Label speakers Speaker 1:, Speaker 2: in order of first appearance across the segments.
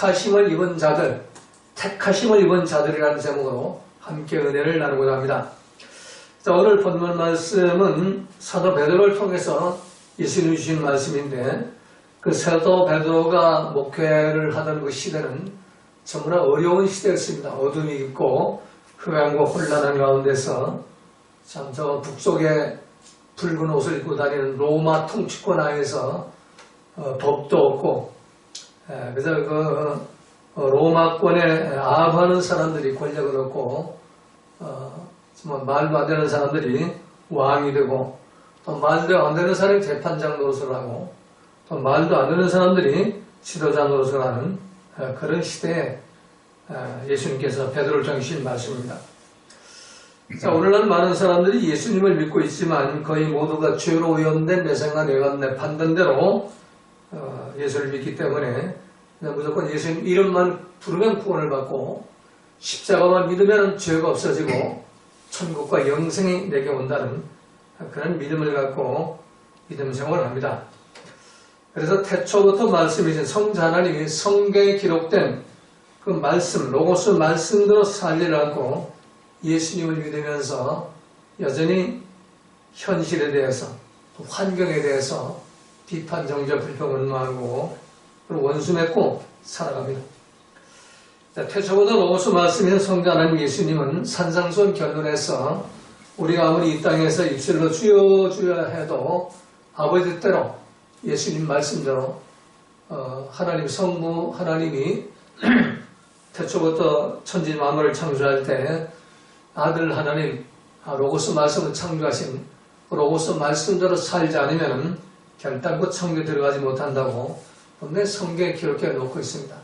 Speaker 1: 택하심을 입은 자들, 택하심을 입은 자들이라는 제목으로 함께 은혜를 나누고자 합니다. 자, 오늘 본문 말씀은 사도 베드로를 통해서 예수님이 주신 말씀인데 그 사도 베드로가 목회를 하던 그 시대는 정말 어려운 시대였습니다. 어둠이 있고 흑암과 혼란한 가운데서 참 저 북쪽에 붉은 옷을 입고 다니는 로마 통치권 하에서 어, 법도 없고 에, 그래서 그 어, 로마권에 아합하는 사람들이 권력을 얻고 어, 정말 말도 안 되는 사람들이 왕이 되고 또 말도 안 되는 사람이 재판장 노릇을 하고 또 말도 안 되는 사람들이 지도자 노릇을 하는 어, 그런 시대에 어, 예수님께서 베드로를 정신 말씀입니다. 자, 오늘날 많은 사람들이 예수님을 믿고 있지만 거의 모두가 죄로 오염된 내 생각 내가 내 판단대로 어, 예수를 믿기 때문에 무조건 예수님 이름만 부르면 구원을 받고 십자가만 믿으면 죄가 없어지고 천국과 영생이 내게 온다는 그런 믿음을 갖고 믿음 생활을 합니다. 그래서 태초부터 말씀이신 성자 하나님이 성경에 기록된 그 말씀, 로고스 말씀대로 살리를 않고 예수님을 믿으면서 여전히 현실에 대해서 또 환경에 대해서 비판, 정죄, 불평, 원망하고 그리고 원수 맺고 살아갑니다. 자, 태초부터 로고스 말씀인 성자 하나님 예수님은 산상수원 결론에서 우리가 아무리 이 땅에서 입술로 주여 주여 해도 아버지 뜻대로 예수님 말씀대로 어, 하나님 성부 하나님이 태초부터 천지 만물을 창조할 때 아들 하나님 아, 로고스 말씀을 창조하신 그 로고스 말씀대로 살지 않으면 결단코 천국에 들어가지 못한다고 분명히 성경에 기록해 놓고 있습니다.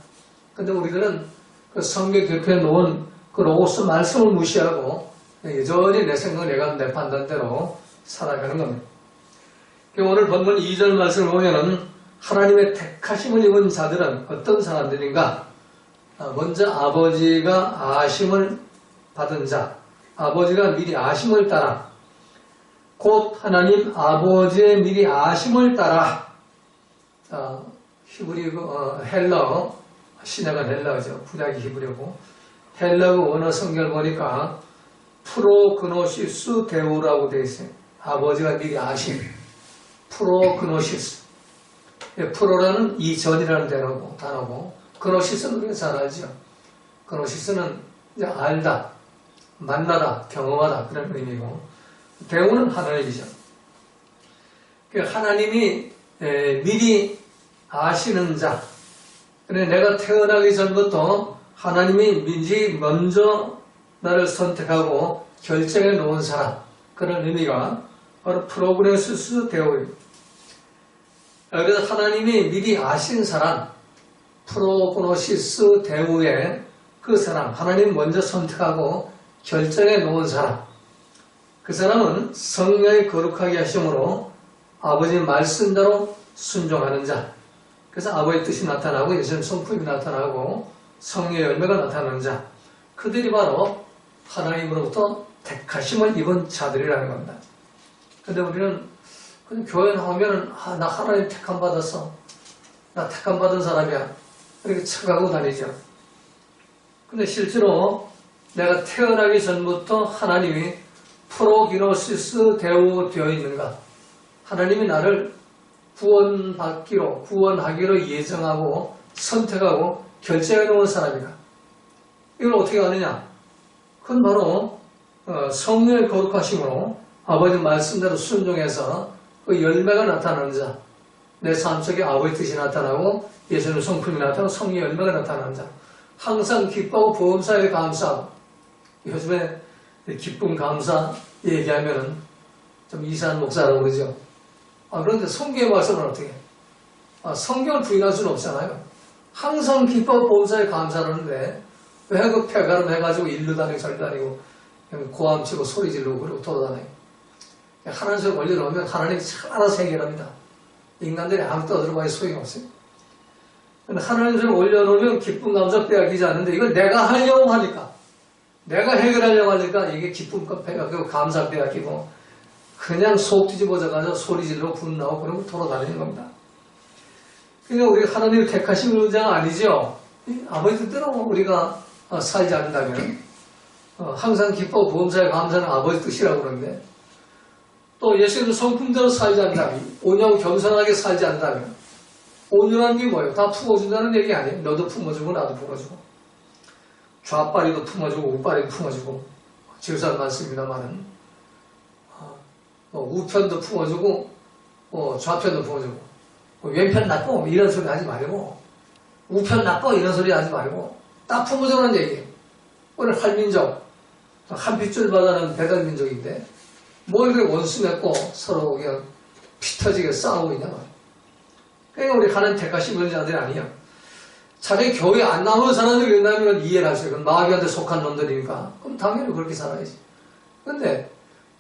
Speaker 1: 근데 우리들은 그 성경에 기록해 놓은 그 로고스 말씀을 무시하고 여전히 내 생각, 내가 내 판단대로 살아가는 겁니다. 오늘 본문 2절 말씀을 보면은 하나님의 택하심을 입은 자들은 어떤 사람들인가? 아, 먼저 아버지가 아심을 받은 자, 아버지가 미리 아심을 따라 곧 하나님 아버지의 미리 아심을 따라 어, 히브리 어, 헬러 신약은 헬러죠. 구약이 히브리고 헬러 원어 성경을 보니까 프로그노시스 데우라고 되어 있어요. 아버지가 미리 아심 프로그노시스 예, 프로라는 이전이라는 단어고, 단어고 그노시스는 우리가 잘 알죠. 그노시스는 이제 알다, 만나다, 경험하다 그런 의미고 배우는 하나님이죠. 그 하나님이 미리 아시는 자. 그래 내가 태어나기 전부터 하나님이 미리 먼저 나를 선택하고 결정해 놓은 사람. 그런 의미가 바로 프로그레스스 대오입니다. 그래서 하나님이 미리 아신 사람, 프로그노시스 대우의 그 사람, 하나님 먼저 선택하고 결정해 놓은 사람, 그 사람은 성령의 거룩하게 하심으로 아버지 말씀대로 순종하는 자. 그래서 아버지 뜻이 나타나고 예수님 성품이 나타나고 성령의 열매가 나타나는 자. 그들이 바로 하나님으로부터 택하심을 입은 자들이라는 겁니다. 근데 우리는 교회 나오면은 아, 나 하나님 택함 받았어. 나 택함 받은 사람이야. 이렇게 착하고 다니죠. 근데 실제로 내가 태어나기 전부터 하나님이 프로기노시스 대우되어 있는가? 하나님이 나를 구원받기로, 구원하기로 예정하고 선택하고 결정해 놓은 사람이다. 이걸 어떻게 아느냐? 그건 바로 어, 성령의 거룩하심으로 아버지 말씀대로 순종해서 그 열매가 나타나는 자. 내 삶 속에 아버지 뜻이 나타나고 예수님 성품이 나타나고 성령의 열매가 나타나는 자. 항상 기뻐하고 보험사에 감사하고 요즘에 기쁨 감사 얘기하면은 좀 이상한 목사라고 그러죠. 아, 그런데 성경의 말씀은 어떻게? 아, 성경을 부인할 수는 없잖아요. 항상 기뻐하고 보험사에 감사하는데 왜 그 폐가름 해가지고 일로 다니고 절 다니고 고함 치고 소리 지르고 그러고 돌아다녀요. 하나님 소리 올려놓으면 하나님이 알아서 해결합니다. 인간들이 아무 떠들어봐야 소용이 없어요. 근데 하나님 소리 올려놓으면 기쁨 감사 빼앗기지 않는데 이걸 내가 하려고 하니까 내가 해결하려고 하니까 이게 기쁨 빼앗기고 감사 빼앗기고 그냥 속 뒤집어져가지고 소리 지르고 분나고 그러고 돌아다니는 겁니다. 그러니까 우리 하나님을 택하신 문제가 아니죠. 이 아버지 뜻대로 우리가 어, 살지 않는다면 어, 항상 기뻐 보험사에 감사하는 아버지 뜻이라고 그러는데 또 예수님 성품대로 살지 않는다면 온유하고 겸손하게 살지 않는다면 온유한 게 뭐예요? 다 품어준다는 얘기 아니에요. 너도 품어주고 나도 품어주고 좌빨이도 품어주고 우빨이도 품어주고 지루산 많습니다만은 어, 어, 우편도 품어주고 어, 좌편도 품어주고 어, 왼편 나빠 이런 소리 하지 말고 우편 나빠 이런 소리 하지 말고 딱 품어주라는 얘기예요. 오늘 한민족 한 핏줄 바다는 배달민족인데 뭘 그렇게 원수 맺고 서로 그냥 피 터지게 싸우고 있냐. 그러니까 우리 하나님 택하신 분자들이 아니야. 차라리 교회 안 나오는 사람들이 된다면 이해를 하세요. 그건 마귀한테 속한 놈들이니까. 그럼 당연히 그렇게 살아야지. 근데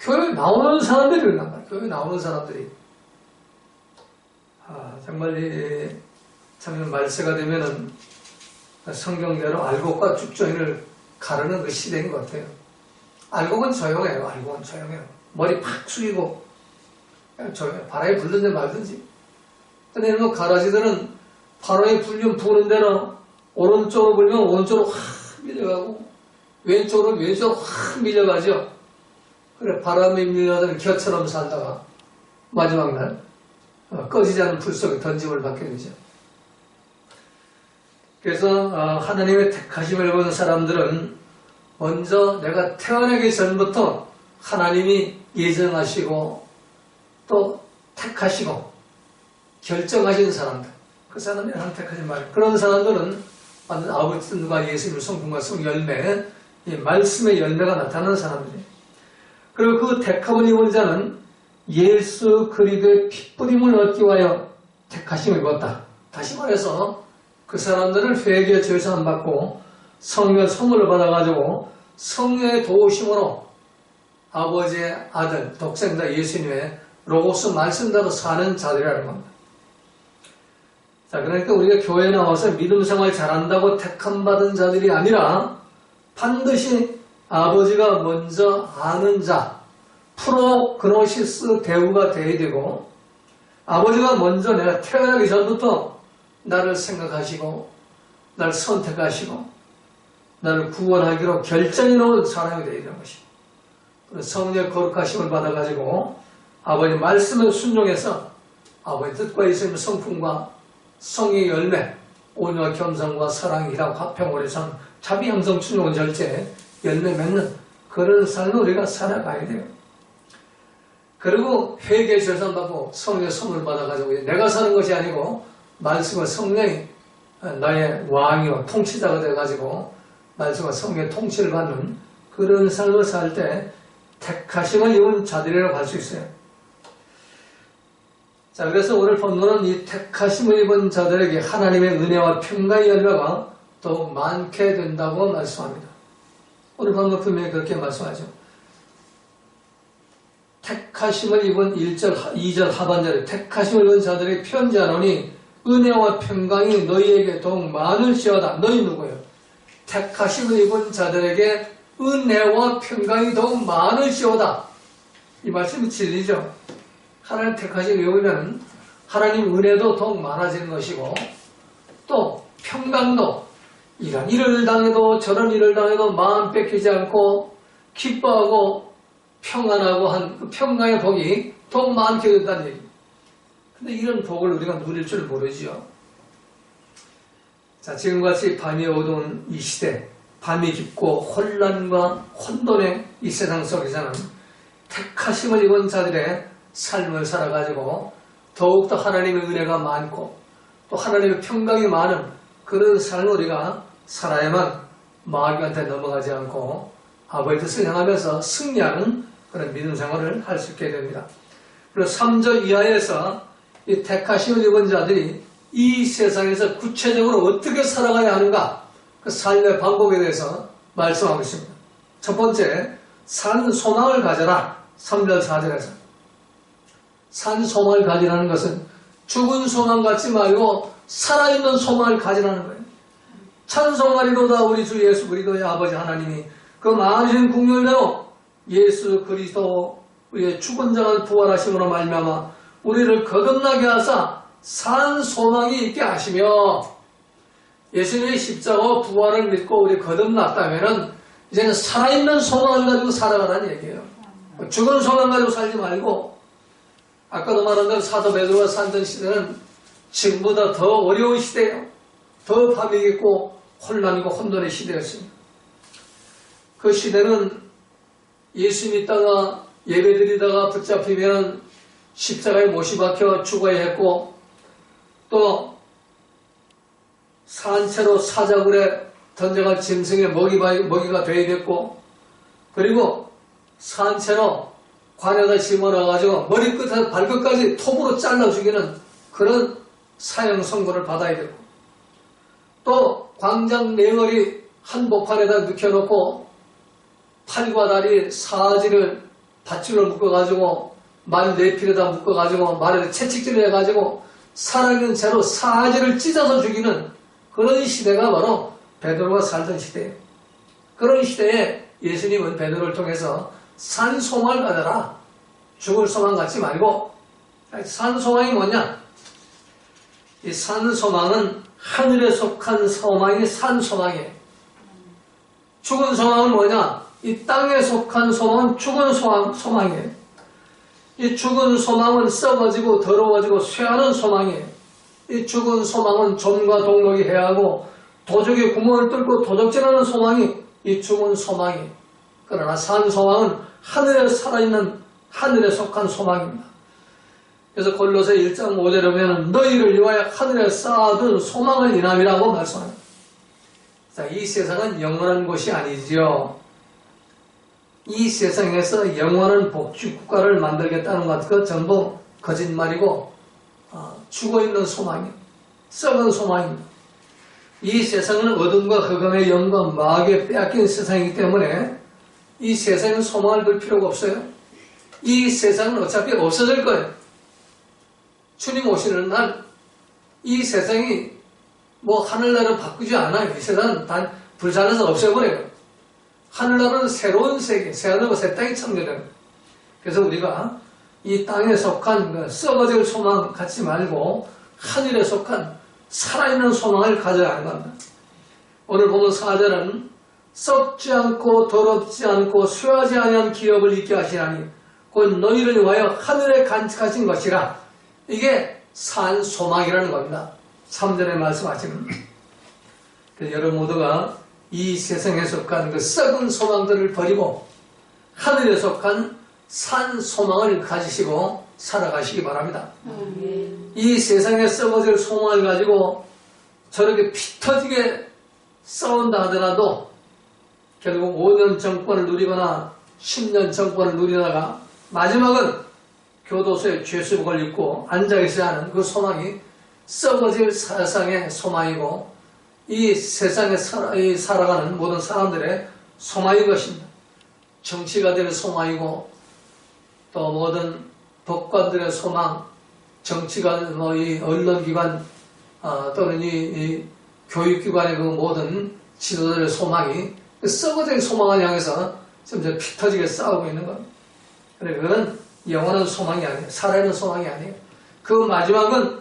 Speaker 1: 교회 나오는 사람들이 된단 말이야. 교회 나오는 사람들이. 아, 정말 이 작년 말세가 되면은 성경대로 알곡과 쭉정이를 가르는 그 시대인 것 같아요. 알곡은 조용해요. 알곡은 조용해요. 머리 팍 숙이고 조용해요. 바람이 불든지 말든지. 근데 이런 가라지들은 바람이 불면 부는 데는 오른쪽으로 불면 오른쪽으로 확 밀려가고 왼쪽으로 왼쪽으로 확 밀려가죠. 그래 바람에 밀려가던 겨처럼 살다가 마지막 날 어, 꺼지지 않은 불 속에 던짐을 받게 되죠. 그래서 어, 하나님의 택하심을 받은 사람들은 먼저 내가 태어나기 전부터 하나님이 예정하시고 또 택하시고 결정하신 사람들 그 사람이 택하신 말 그런 사람들은 아버지 뜻과 예수님의 성품과 성 열매 이 말씀의 열매가 나타나는 사람들이에요. 그리고 그 택함을 입은 자는 예수 그리스도의 핏뿌림을 얻기 위하여 택하심을 입었다. 다시 말해서 그 사람들을 회개의 죄사함 받고 성령 선물을 받아가지고 성령의 도우심으로 아버지의 아들 독생자 예수님의 로고스 말씀대로 사는 자들이라는 겁니다. 자, 그러니까 우리가 교회에 나와서 믿음 생활 잘한다고 택함 받은 자들이 아니라 반드시 아버지가 먼저 아는 자, 프로 그노시스 대우가 돼야 되고 아버지가 먼저 내가 태어나기 전부터 나를 생각하시고 나를 선택하시고 나를 구원하기로 결정해 놓은 사람이 되어야 되는 것입니다. 성령 거룩하심을 받아가지고 아버지 말씀을 순종해서 아버지 뜻과 예수님의 성품과 성의 열매, 온유와 겸손과 사랑이랑 화평을 해서 자비 형성 충용 절제 열매 맺는 그런 삶을 우리가 살아가야 돼요. 그리고 회개 절선 받고 성령의 선물 받아가지고 내가 사는 것이 아니고 말씀과 성령이 나의 왕이와 통치자가 돼가지고 말씀과 성령의 통치를 받는 그런 삶을 살 때 택하심을 입은 자들이라고 할 수 있어요. 자, 그래서 오늘 본문은 이 택하심을 입은 자들에게 하나님의 은혜와 평강의 열매가 더욱 많게 된다고 말씀합니다. 오늘 본문 분명히 그렇게 말씀하죠. 택하심을 입은 1절, 2절 하반절에 택하심을 입은 자들에게 편지하노니 은혜와 평강이 너희에게 더욱 많을지어다. 너희 누구예요? 택하심을 입은 자들에게 은혜와 평강이 더욱 많을지어다. 이 말씀이 진리죠. 하나님 택하신 외우면 하나님 은혜도 더욱 많아지는 것이고 또 평강도 이런 일을 당해도 저런 일을 당해도 마음 뺏기지 않고 기뻐하고 평안하고 한 그 평강의 복이 더욱 많게 된다는 얘기입니다. 근데 이런 복을 우리가 누릴 줄 모르지요. 자, 지금같이 밤이 어두운 이 시대, 밤이 깊고 혼란과 혼돈의 이 세상 속에서는 택하심을 입은 자들의 삶을 살아가지고 더욱더 하나님의 은혜가 많고 또 하나님의 평강이 많은 그런 삶을 우리가 살아야만 마귀한테 넘어가지 않고 아버지 뜻을 향하면서 승리하는 그런 믿음 생활을 할 수 있게 됩니다. 그리고 3절 이하에서 이 택하심을 입은 자들이 이 세상에서 구체적으로 어떻게 살아가야 하는가 그 삶의 방법에 대해서 말씀하고 있습니다. 첫 번째, 산 소망을 가져라. 3절 4절에서. 산 소망을 가지라는 것은 죽은 소망 갖지 말고 살아있는 소망을 가지라는 거예요. 찬송하리로다 우리 주 예수 그리스도의 아버지 하나님이 그 많으신 국률대로 예수 그리스도 우리의 죽은 자가 부활하심으로 말미암아 우리를 거듭나게 하사 산 소망이 있게 하시며 예수님의 십자가와 부활을 믿고 우리 거듭났다면은 이제는 살아있는 소망을 가지고 살아가라는 얘기예요. 죽은 소망 가지고 살지 말고 아까도 말한 대로 사도 베드로가 살던 시대는 지금보다 더 어려운 시대예요. 더 밤이겠고 혼란이고 혼돈의 시대였습니다. 그 시대는 예수 믿다가 예배드리다가 붙잡히면 십자가에 못이 박혀 죽어야 했고 또 산채로 사자굴에 던져갈 짐승의 먹이, 먹이가 되어야 됐고 그리고 산채로 관에다 심어놔가지고 머리끝에서 발끝까지 톱으로 잘라 죽이는 그런 사형 선고를 받아야 되고 또 광장 내월이 한 복판에다 눕혀놓고 팔과 다리 사지를 밧줄로 묶어가지고 말 네필에다 묶어가지고 말에 채찍질을 해가지고 살아있는 채로 사지를 찢어서 죽이는 그런 시대가 바로 베드로가 살던 시대예요. 그런 시대에 예수님은 베드로를 통해서 산 소망을 가져라. 죽을 소망 갖지 말고 산 소망이 뭐냐? 이 산 소망은 하늘에 속한 소망이 산 소망이에요. 죽은 소망은 뭐냐? 이 땅에 속한 소망은 죽은 소망, 소망이에요. 이 죽은 소망은 썩어지고 더러워지고 쇠하는 소망이에요. 이 죽은 소망은 좀과 동력이 해하고 도적이 구멍을 뚫고 도적질하는 소망이 이 죽은 소망이에요. 그러나 산 소망은 하늘에 살아있는 하늘에 속한 소망입니다. 그래서 골로새 1장 5절에 보면 너희를 위하여 하늘에 쌓아둔 소망을 인함이라고 말씀합니다. 자, 이 세상은 영원한 곳이 아니지요. 이 세상에서 영원한 복지 국가를 만들겠다는 것, 그 전부 거짓말이고 어, 죽어있는 소망이 썩은 소망입니다. 이 세상은 어둠과 흑암의 영과 마귀에 빼앗긴 세상이기 때문에 이 세상은 소망을 둘 필요가 없어요. 이 세상은 어차피 없어질 거예요. 주님 오시는 날 이 세상이 뭐 하늘나라를 바꾸지 않아요. 이 세상은 단 불살라서 없애버려요. 하늘나라는 새로운 세계, 새하늘과 새 땅이 창조돼요. 그래서 우리가 이 땅에 속한 그 썩어질 소망 갖지 말고 하늘에 속한 살아있는 소망을 가져야 하는 겁니다. 오늘 보면 사절은 썩지 않고 더럽지 않고 쇠하지 아니한 기업을 있게 하시나니 곧 너희를 위하여 하늘에 간직하신 것이라 이게 산 소망이라는 겁니다. 3절에 말씀하시는 여러분 모두가 이 세상에 속한 그 썩은 소망들을 버리고 하늘에 속한 산 소망을 가지시고 살아가시기 바랍니다. 이 세상에 썩어질 소망을 가지고 저렇게 피 터지게 싸운다 하더라도 결국 5년 정권을 누리거나 10년 정권을 누리다가 마지막은 교도소에 죄수복을 입고 앉아있어야 하는 그 소망이 썩어질 세상의 소망이고 이 세상에 살아가는 모든 사람들의 소망인 것입니다. 정치가 될 소망이고 또 모든 법관들의 소망, 정치가 뭐 이 언론기관 어, 또는 이, 이 교육기관의 그 모든 지도자들의 소망이 그 썩어질 소망을 향해서 점점 피 터지게 싸우고 있는 겁니다. 그래 그건 영원한 소망이 아니에요. 살아있는 소망이 아니에요. 그 마지막은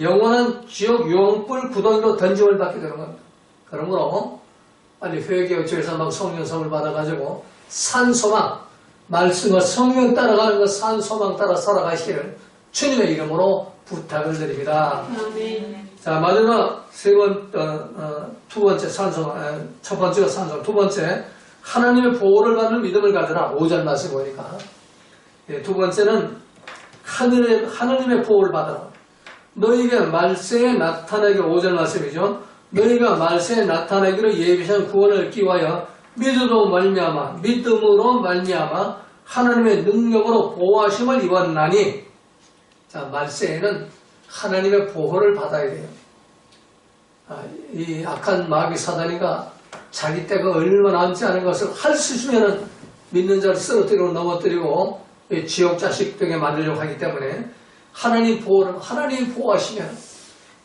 Speaker 1: 영원한 지옥 용불 구덩이로 던짐을 받게 되는 겁니다. 그러므로 빨리 회개의 막 성령성을 받아가지고 산 소망, 말씀과 성령 따라가는 그산 소망 따라 살아가시기를 주님의 이름으로 부탁을 드립니다.
Speaker 2: 아멘.
Speaker 1: 자 마지막 세 번, 어, 어, 두 번째 어, 첫 번째가 산소망, 두 번째 하나님의 보호를 받는 믿음을 가져라. 5절 말씀 보니까 예, 두 번째는 하늘의, 하나님의 보호를 받아라. 너희가 말세에 나타나기 5절 말씀이죠. 너희가 말세에 나타나기로 예비한 구원을 끼워여 믿음으로 말미암아 믿음으로 말미암아 하나님의 능력으로 보호하심을 입었나니 자 말세에는 하나님의 보호를 받아야 돼요. 아, 이 악한 마귀 사단이가 자기 때가 얼마 남지 않은 것을 할 수 있으면 믿는 자를 쓰러뜨리고 넘어뜨리고 지옥 자식 되게 만들려고 하기 때문에 하나님 보호를 하나님 보호하시면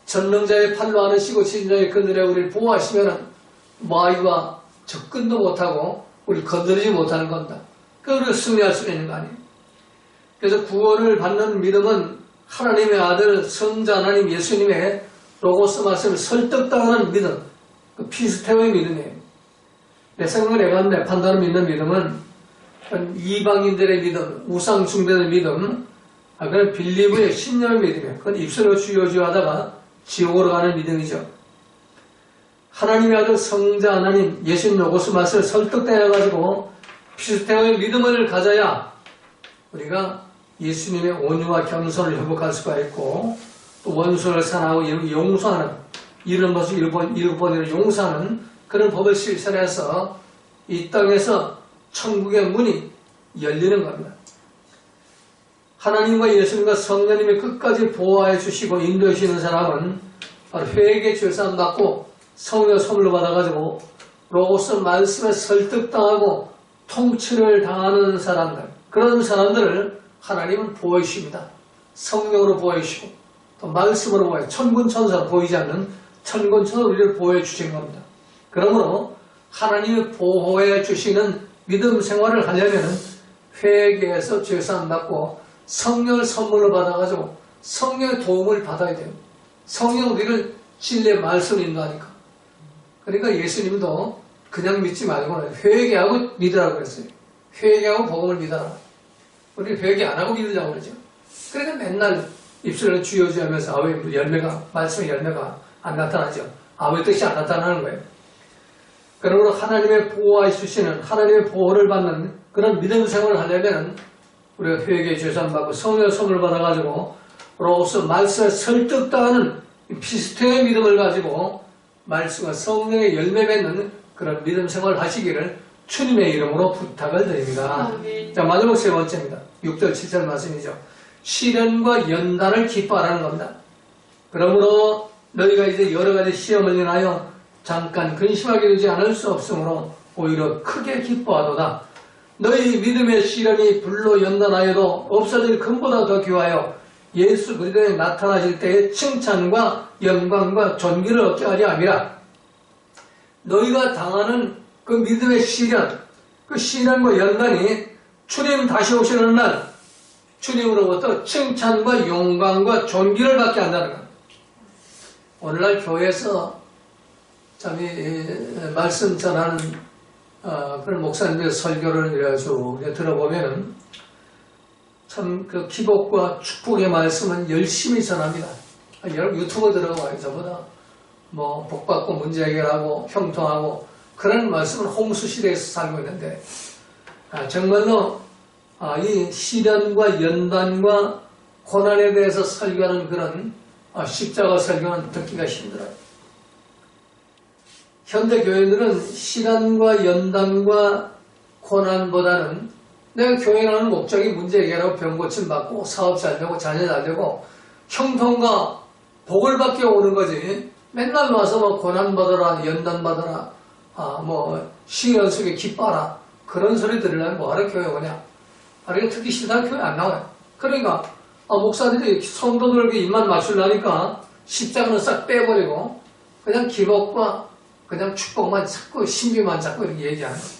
Speaker 1: 전능자의 팔로 안으시고 진자의 그늘에 우리를 보호하시면 마귀가 접근도 못하고 우리 건드리지 못하는 겁니다. 그걸 승리할 수 있는 거 아니에요. 그래서 구원을 받는 믿음은 하나님의 아들 성자 하나님 예수님의 로고스 말씀을 설득당하는 믿음, 그 피스테오의 믿음이에요. 내 생각을 내가 내 판단을 믿는 믿음은 이방인들의 믿음, 우상 숭배의 믿음, 아, 그건 빌리브의 신념의 믿음이에요. 그건 입술로 주여주하다가 지옥으로 가는 믿음이죠. 하나님의 아들 성자 하나님 예수님 로고스 말씀을 설득되어가지고 피스테오의 믿음을 가져야 우리가 예수님의 온유와 겸손을 회복할 수가 있고 또 원수를 사랑하고 용서하는 이런 것을 일본 일본인을 용서하는 그런 법을 실천해서 이 땅에서 천국의 문이 열리는 겁니다. 하나님과 예수님과 성령님이 끝까지 보호해 주시고 인도해 주시는 사람은 바로 회개 죄산 받고 성령 선물로 받아가지고 로고스 말씀에 설득당하고 통치를 당하는 사람들 그런 사람들을 하나님은 보호해 주십니다. 성령으로 보호해 주시고 또 말씀으로 보호해 천군 천사로 보이지 않는 천군 천사로 우리를 보호해 주신 겁니다. 그러므로 하나님이 보호해 주시는 믿음 생활을 하려면 회개해서 죄산 받고 성령을 선물로 받아가지고 성령의 도움을 받아야 돼요. 성령 우리를 진리의 말씀을 인도하니까. 그러니까 예수님도 그냥 믿지 말고 회개하고 믿으라고 그랬어요. 회개하고 복음을 믿어라. 우리 회개 안 하고 믿으려고 그러죠. 그러니까 맨날 입술을 쥐어쥐 하면서 아왜 열매가, 말씀의 열매가 안 나타나죠. 아무 뜻이 안 나타나는 거예요. 그러므로 하나님의 보호해 주시는 하나님의 보호를 받는 그런 믿음 생활을 하려면 우리가 회개 죄산 받고 성령 선물 받아가지고 로서 말씀에 설득당하는 피스테의 믿음을 가지고 말씀과 성령의 열매 맺는 그런 믿음 생활을 하시기를 주님의 이름으로 부탁을 드립니다.
Speaker 2: 아멘.
Speaker 1: 자 마지막 세 번째입니다. 6절 7절 말씀이죠. 시련과 연단을 기뻐하라는 겁니다. 그러므로 너희가 이제 여러 가지 시험을 인하여 잠깐 근심하게 되지 않을 수 없으므로 오히려 크게 기뻐하도다. 너희 믿음의 시련이 불로 연단하여도 없어질 금보다 더 귀하여 예수 그리스도에 나타나실 때의 칭찬과 영광과 존귀를 얻게 하려 함이라. 너희가 당하는 그 믿음의 시련, 그 시련과 연단이 주님 다시 오시는 날 주님으로부터 칭찬과 영광과 존귀를 받게 한다는 것. 오늘날 교회에서 참, 이, 이, 말씀 전하는, 어, 그런 목사님들 설교를 우리가 들어보면은 참 그 기복과 축복의 말씀은 열심히 전합니다. 아, 여러분 유튜브 들어가요. 저보다 뭐 복받고 문제 해결하고 형통하고 그런 말씀을 홍수 시대에서 살고 있는데 아, 정말로 아, 이 시련과 연단과 고난에 대해서 설교하는 그런 아, 십자가 설교는 듣기가 힘들어요. 현대 교회들은 시련과 연단과 고난보다는 내가 교회 나는 목적이 문제 해결하고 병 고침 받고 사업 잘 되고 자녀 잘 되고 형통과 복을 받게 오는 거지. 맨날 와서 뭐 고난 받아라, 연단 받아라, 아, 뭐 시련 속에 기뻐라 그런 소리 들으려면 뭐하러 교회 오냐? 아, 이거 듣기 싫다 교회 안 나와요. 그러니까 아, 목사들이 성도들에게 입만 맞추려니까 십자가는 싹 빼버리고 그냥 기복과 그냥 축복만 찾고 신비만 찾고 이렇게 얘기하는 거예요.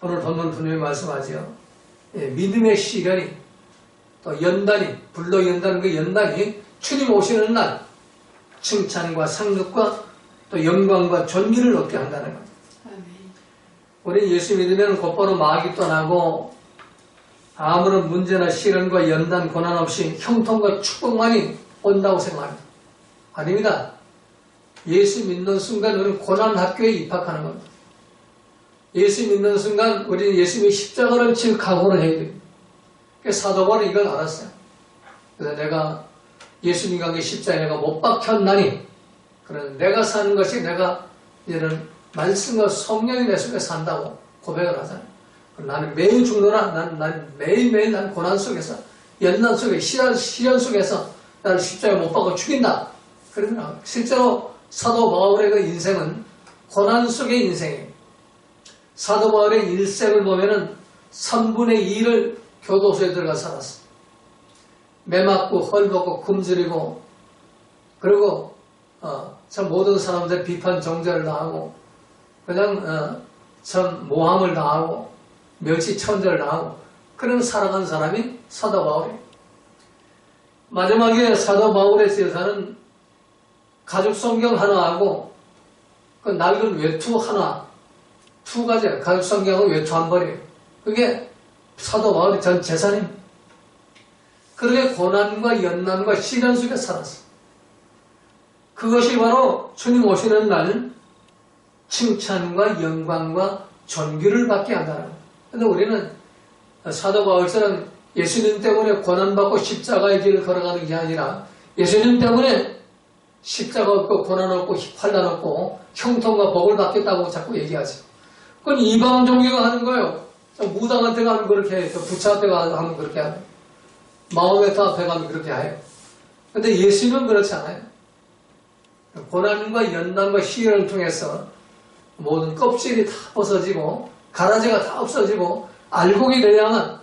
Speaker 1: 오늘 본문 분명히 말씀하지요. 예, 믿음의 시련이 또 연단이 불로 연다는 그 연단이 주님 오시는 날 칭찬과 상급과 또 영광과 존귀를 얻게 한다는 거예요. 우리 예수 믿으면 곧바로 마귀 떠나고 아무런 문제나 시련과 연단 고난 없이 형통과 축복만이 온다고 생각합니다. 아닙니다. 예수 믿는 순간 우리는 고난 학교에 입학하는 겁니다. 예수 믿는 순간 우리는 예수님이 십자가를 칠 각오를 해야 됩니다. 그래서 사도 바울은 이걸 알았어요. 그래서 내가 예수님과 함께 십자가에 내가 못 박혔나니 그래서 내가 사는 것이 내가 이런 말씀과 성령이 내 속에 산다고 고백을 하잖아요. 나는 매일 죽노라. 난, 난 매일매일 난 고난 속에서 연난 속에 시련, 시련 속에서 나를 십자가에 못 박아 죽인다. 그러면 실제로 사도 바울의 그 인생은 고난 속의 인생이에요. 사도 바울의 일생을 보면은 3분의 2를 교도소에 들어가 살았어. 매 맞고 헐벗고 굶주리고 그리고 어, 참 모든 사람들 비판 정죄를 당하고 그냥 어, 참 모함을 당하고 멸치 천절을 당하고 그런 살아간 사람이 사도 바울이에요. 마지막에 사도 바울의 세사는 가족 성경 하나하고 그 낡은 외투 하나 두 가지 가족 성경은 외투 한 벌이에요. 그게 사도 바울의 전 재산입니다. 그렇게 고난과 연난과 시련 속에 살았어. 그것이 바로 주님 오시는 날 칭찬과 영광과 존귀를 받게 한다는. 근데 우리는 사도 바울처럼 예수님 때문에 고난받고 십자가의 길을 걸어가는 게 아니라 예수님 때문에 십자가 없고 고난 없고 환란 없고 형통과 복을 받겠다고 자꾸 얘기하죠. 그건 이방 종교가 하는 거예요. 무당한테 가면 그렇게 해. 부처한테 가면 그렇게 하고 마음에타 앞에 가면 그렇게 해요. 근데 예수는 그렇지 않아요. 고난과 연단과 시련을 통해서 모든 껍질이 다 벗어지고 가라지가 다 없어지고 알곡이 되야만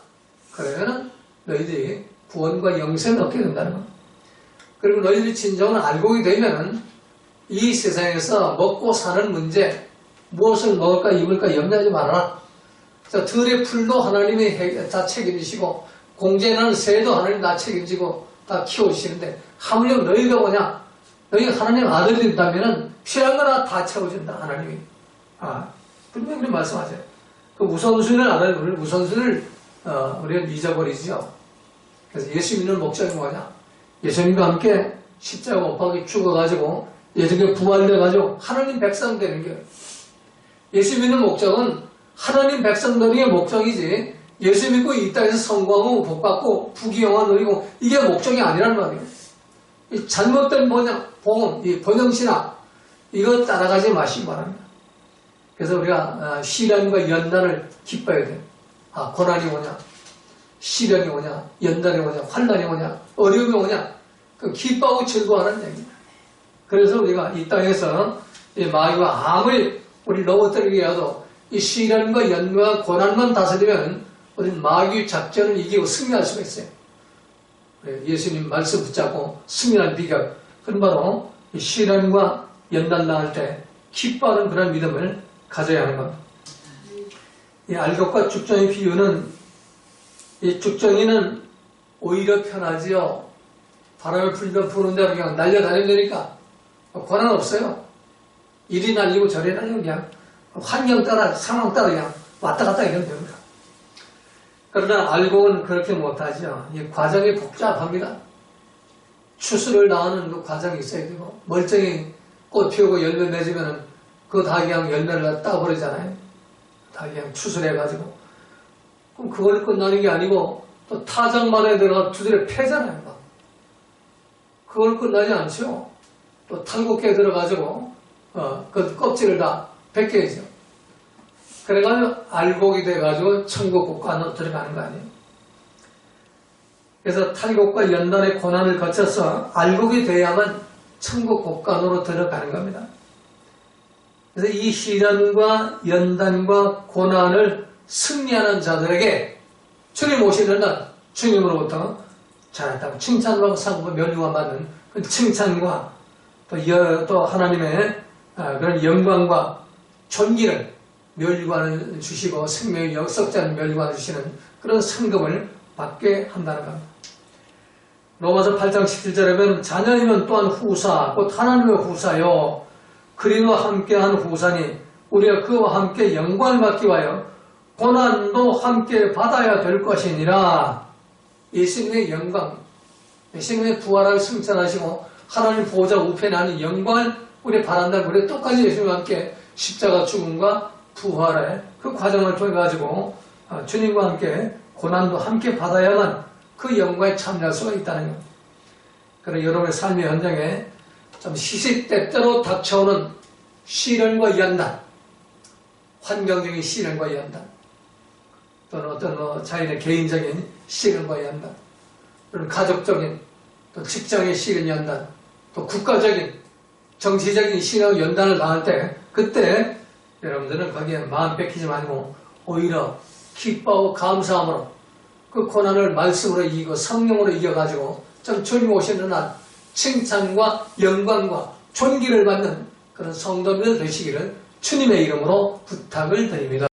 Speaker 1: 그러면 너희들이 구원과 영생을 얻게 된다는 겁니다. 그리고 너희들이 진정한 알곡이 되면 이 세상에서 먹고 사는 문제 무엇을 먹을까 입을까 염려하지 말아라. 자, 들의 풀도 하나님이 해- 다 책임지시고 공제하는 새도 하나님 다 책임지고 다 키워주시는데 하물며 너희가 뭐냐 너희가 하나님 아들이다면 필요한 거나 다 채워준다 하나님이 아 분명히 말씀하세요 그 우선순위를 알아야 우선순위를 어, 우리가 잊어버리죠 그래서 예수 믿는 목적이 뭐냐 예수님과 함께 십자가 못 박이 죽어가지고 예수님께 부활돼가지고 하나님 백성 되는 거예요 예수 믿는 목적은 하나님 백성 되는 게 목적이지 예수 믿고 이 땅에서 성공하고 복받고 부귀영화 누리고 이게 목적이 아니란 말이에요. 이 잘못된 번영, 복음, 이 번영신학 이거 따라가지 마시기 바랍니다. 그래서 우리가 아, 시련과 연단을 기뻐야 돼요. 아 고난이 오냐, 시련이 오냐, 연단이 오냐, 환난이 오냐, 어려움이 오냐 그 기뻐하고 즐거워하는 얘기입니다. 그래서 우리가 이 땅에서 이 마귀가 아무리 우리 넘어뜨리게 해도 이 시련과 연과 고난만 다스리면 우리는 마귀 작전을 이기고 승리할 수가 있어요. 네, 예수님 말씀 붙잡고 승리한 비결. 그건 바로 이 시련과 연단 당할 때 기뻐하는 그런 믿음을 가져야 하는 겁니다. 이 알곡과 죽정의 비유는 이 죽정이는 오히려 편하지요. 바람을 불면 부는 대로 그냥 날려다니면 되니까 권한 없어요. 이리 날리고 저리 날리고 그냥 환경 따라 상황 따라 그냥 왔다 갔다 이러면 됩니다. 그러나 알고는 그렇게 못하죠. 이 과정이 복잡합니다. 추수를 낳는 그 과정이 있어야 되고 멀쩡히 꽃 피우고 열매 맺으면 그거 다 그냥 열매를 따버리잖아요. 다 그냥 추수해가지고 그럼 그걸 끝나는 게 아니고 또 타작만에 들어가 두드려 패잖아요. 막. 그걸 끝나지 않죠. 또 탈곡기에 들어가지고 어, 그 껍질을 다 벗겨야죠. 그래가지고 알곡이 돼가지고 천국 국가로 들어가는 거 아니에요. 그래서 탈곡과 연단의 고난을 거쳐서 알곡이 돼야만 천국 국간으로 들어가는 겁니다. 그래서 이 시련과 연단과 고난을 승리하는 자들에게 주님 오시는 날 주님으로부터 잘했다고 칭찬을 상고 면류관 받는 그 칭찬과 또, 여- 또 하나님의 아, 그런 영광과 존귀를 멸류관을 주시고 생명의 역석자는 멸류관을 주시는 그런 상급을 받게 한다는 겁니다. 로마서 8장 17절에 보면 자녀이면 또한 후사, 곧 하나님의 후사요. 그리와 함께한 후사니 우리가 그와 함께 영광을 받기 위하여 고난도 함께 받아야 될 것이니라. 예수님의 영광, 예수님의 부활을 승천하시고 하나님 보호자 우편에 하는 영광을 우리 바란다. 우리 똑같이 예수님과 함께 십자가 죽음과 부활의 그 과정을 통해 가지고 어, 주님과 함께 고난도 함께 받아야만 그 영광에 참여할 수가 있다는 겁니다. 그래서 여러분의 삶의 현장에 좀 시시때때로 닥쳐오는 시련과 연단, 환경적인 시련과 연단, 또는 어떤 뭐 자신의 개인적인 시련과 연단, 또는 가족적인, 또 직장의 시련 연단, 또 국가적인, 정치적인 시련 연단을 당할 때, 그때 여러분들은 거기에 마음 뺏기지 말고 오히려 기뻐하고 감사함으로 그 고난을 말씀으로 이기고 성령으로 이겨가지고 좀 주님 오시는 날 칭찬과 영광과 존귀를 받는 그런 성도들 되시기를 주님의 이름으로 부탁을 드립니다.